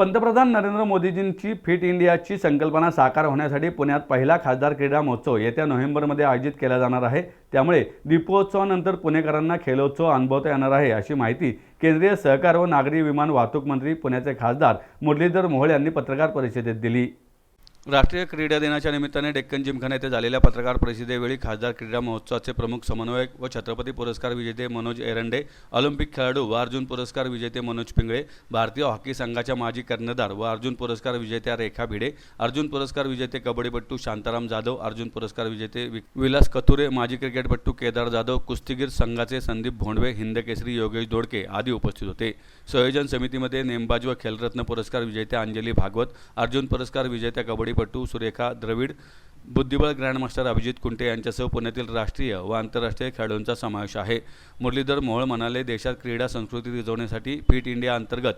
पंतप्रधान नरेंद्र मोदीजींची फिट इंडियाची संकल्पना साकार होण्यासाठी पुण्यात पहिला खासदार क्रीडा महोत्सव येत्या नोव्हेंबरमध्ये आयोजित केला जाणार आहे. त्यामुळे दीपोत्सवानंतर पुणेकरांना खेलोत्सव अनुभवता येणार आहे अशी माहिती केंद्रीय सहकार व नागरी विमान वाहतूक मंत्री पुण्याचे खासदार मुरलीधर मोहोळ यांनी पत्रकार परिषदेत दिली. राष्ट्रीय क्रीडा दिनाच्या निमित्ताने डेक्कन जिमखाना येथे झालेल्या पत्रकार परिषदेवेळी खासदार क्रीडा महोत्सवाचे प्रमुख समन्वयक व छत्रपती पुरस्कार विजेते मनोज एरंडे ऑलिम्पिक खेळाडू व अर्जुन पुरस्कार विजेते मनोज पिंगळे भारतीय हॉकी संघाच्या माजी कर्णधार व अर्जुन पुरस्कार विजेत्या रेखा भिडे अर्जुन पुरस्कार विजेते कबड्डीपट्टू शांताराम जाधव अर्जुन पुरस्कार विजेते वि- विलास कथुरे माजी क्रिकेटपट्टू केदार जाधव कुस्तीगीर संघाचे संदीप भोंडवे हिंदकेसरी योगेश दोडके आदी उपस्थित होते. संयोजन समितीमध्ये नेमबाज व खेलरत्न पुरस्कार विजेत्या अंजली भागवत अर्जुन पुरस्कार विजेत्या कबड्डी कबड्डीपट्टू सुरेखा द्रविड बुद्धिबळ ग्रँडमास्टर अभिजित कुंटे यांच्यासह पुण्यातील राष्ट्रीय व आंतरराष्ट्रीय खेळाडूंचा समावेश आहे. मुरलीधर मोहोळ म्हणाले देशात क्रीडा संस्कृती रिजवण्यासाठी फिट इंडिया अंतर्गत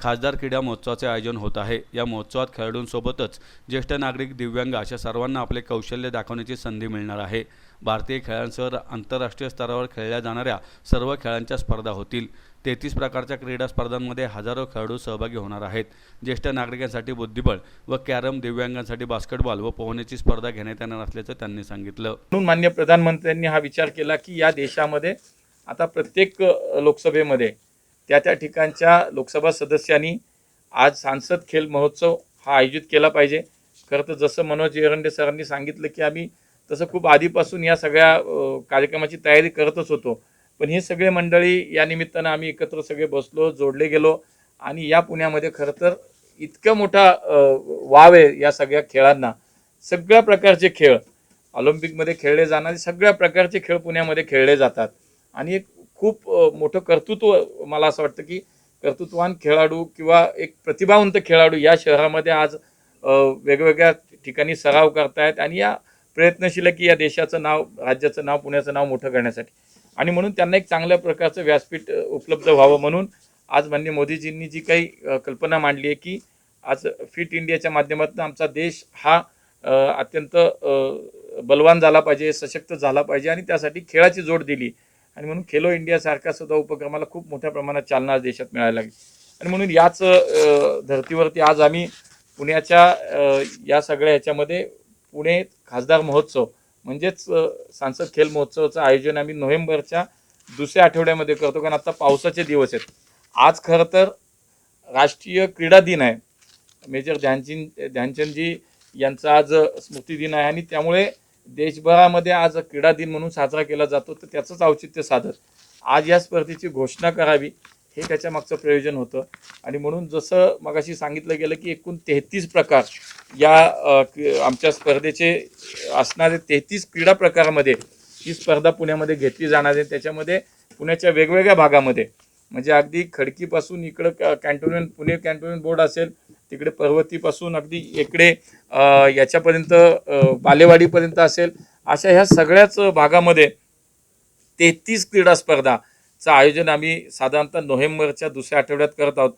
खासदार क्रीडा महोत्सवाचे आयोजन होत आहे. या महोत्सवात खेळाडूंसोबतच ज्येष्ठ नागरिक दिव्यांग अशा सर्वांना आपले कौशल्य दाखवण्याची संधी मिळणार आहे. भारतीय खेळांसह आंतरराष्ट्रीय स्तरावर खेळल्या जाणाऱ्या सर्व खेळांच्या स्पर्धा होतील. तेहतीस प्रकारच्या क्रीडा स्पर्धांमध्ये हजारो खेळाडू सहभागी होणार आहेत. ज्येष्ठ नागरिकांसाठी बुद्धिबळ व कॅरम दिव्यांगांसाठी बास्केटबॉल व पोहण्याची स्पर्धा घेण्यात येणार असल्याचं त्यांनी सांगितलं. म्हणून मान्य प्रधानमंत्र्यांनी हा विचार केला की या देशामध्ये आता प्रत्येक लोकसभेमध्ये त्या त्या ठिकाणच्या लोकसभा सदस्यांनी आज सांसद खेल महोत्सव हा आयोजित केला पाहिजे. खरं तर जसं मनोज एरंडे सरांनी सांगितलं की आम्ही तसं खूप आधीपासून या सगळ्या कार्यक्रमाची तयारी करतच होतो. पण हे सगळे मंडळी या निमित्तानं आम्ही एकत्र सगळे बसलो जोडले गेलो आणि या पुण्यामध्ये खरं तर इतकं मोठा वाव आहे या सगळ्या खेळांना. सगळ्या प्रकारचे खेळ ऑलिम्पिकमध्ये खेळले जाणारे सगळ्या प्रकारचे खेळ पुण्यामध्ये खेळले जातात. आणि एक खूप मोठं कर्तृत्व मला असं वाटतं की कर्तृत्ववान खेळाडू किंवा एक प्रतिभावंत खेळाडू या शहरामध्ये आज वेगवेगळ्या ठिकाणी सराव करतायत आणि या प्रयत्नशील की या देशाचं नाव राज्याचं नाव पुण्याचं नाव मोठं करण्यासाठी. आणि म्हणून त्यांना एक चांगल्या प्रकारचं व्यासपीठ उपलब्ध व्हावं म्हणून आज मान्य मोदीजींनी जी काही कल्पना मांडली आहे की आज फिट इंडियाच्या माध्यमातून आमचा देश हा अत्यंत बलवान झाला पाहिजे सशक्त झाला पाहिजे आणि त्यासाठी खेळाची जोड दिली. आणि म्हणून खेलो इंडियासारख्या सुद्धा उपक्रमाला खूप मोठ्या प्रमाणात चालना आज देशात मिळायला लागली. आणि म्हणून याच धर्तीवरती आज आम्ही पुण्याच्या या सगळ्या ह्याच्यामध्ये पुणे खासदार महोत्सव म्हणजेच सांसद खेल महोत्सवाचं आयोजन आम्ही नोव्हेंबरच्या दुसऱ्या आठवड्यामध्ये करतो कारण आता पावसाचे दिवस आहेत. आज खरं तर राष्ट्रीय क्रीडा दिन आहे. मेजर ध्यानचंद ध्यानचंदजी यांचा आज स्मृती दिन आहे आणि त्यामुळे देशभरामध्ये आज क्रीडा दिन म्हणून साजरा केला जातो तर त्याचंच औचित्य साधत आज या स्पर्धेची घोषणा करावी हे त्याच्या मागचं प्रयोजन होतं. आणि म्हणून जसं मगाशी सांगितलं गेलं की एकूण तेहतीस प्रकार या आमच्या स्पर्धेचे असणारे तेहतीस क्रीडा प्रकारामध्ये ही स्पर्धा पुण्यामध्ये घेतली जाणार आहे. त्याच्यामध्ये पुण्याच्या वेगवेगळ्या भागामध्ये म्हणजे अगदी खडकीपासून इकडं क- कॅन्टोन्मेंट पुणे कॅन्टोन्मेंट बोर्ड असेल तिकडे पर्वतीपासून अगदी इकडे याच्यापर्यंत बालेवाडीपर्यंत असेल अशा ह्या सगळ्याच भागामध्ये तेहतीस क्रीडा स्पर्धाचं आयोजन आम्ही साधारणतः नोव्हेंबरच्या दुसऱ्या आठवड्यात करत आहोत.